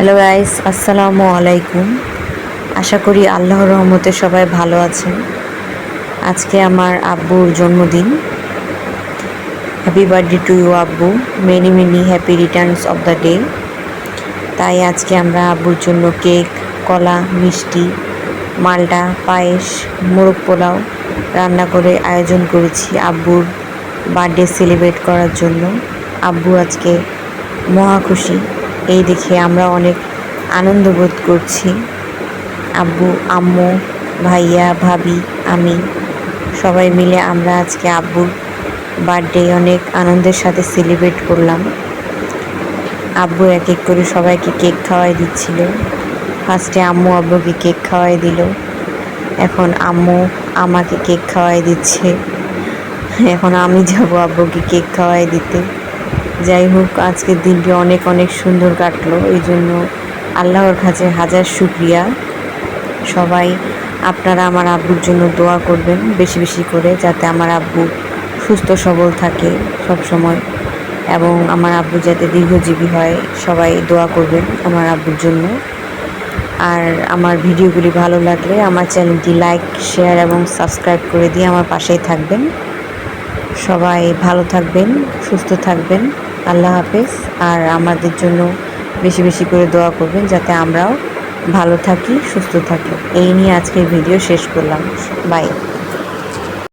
Hello guys আসসালামু আলাইকুম আশা করি আল্লাহ রহমতে সবাই ভালো আছেন। আজকে আমার আব্বুর জন্মদিন। হ্যাপি বার্থডে টু ইউ আব্বু। Many many happy returns of the day তাই আজকে আমরা আব্বুর জন্য কেক, কলা, মিষ্টি মালটা পায়েস, মোরগ পোলাও রান্না করে আয়োজন করেছি আব্বুর বার্থডে সেলিব্রেট করার জন্য। আব্বু আজকে মহা খুশি। এই দেখে আমরা অনেক আনন্দ বোধ করছি। আব্বু, আম্মু, ভাইয়া, ভাবি, আমি সবাই মিলে আমরা আজকে আব্বুর বার্থডে অনেক আনন্দের সাথে সেলিব্রেট করলাম। আব্বু এক এক করে সবাইকে কেক খাওয়াই দিচ্ছিল। ফার্স্টে আম্মু আব্বুকে কেক খাওয়াই দিল। এখন আম্মু আমাকে কেক খাওয়াই দিচ্ছে। এখন আমি যাব আব্বুকে কেক খাওয়াই দিতে। যাই হোক, আজকের দিনটি অনেক অনেক সুন্দর কাটলো। এই জন্য আল্লাহর কাছে হাজার শুক্রিয়া। সবাই, আপনারা আমার আব্বুর জন্য দোয়া করবেন বেশি বেশি করে, যাতে আমার আব্বু সুস্থ, সবল থাকে সব সময় এবং আমার আব্বু যাতে দীর্ঘজীবী হয়, সবাই দোয়া করবেন আমার আব্বুর জন্য। আর আমার ভিডিওগুলি ভালো লাগলে আমার চ্যানেলটি লাইক, শেয়ার এবং সাবস্ক্রাইব করে দিয়ে আমার পাশেই থাকবেন। সবাই ভালো থাকবেন, সুস্থ থাকবেন। আল্লাহ হাফেজ। আর আমাদের জন্য বেশি বেশি করে দোয়া করবেন যাতে আমরাও ভালো থাকি, সুস্থ থাকি। এই নিয়ে আজকের ভিডিও শেষ করলাম। বাই।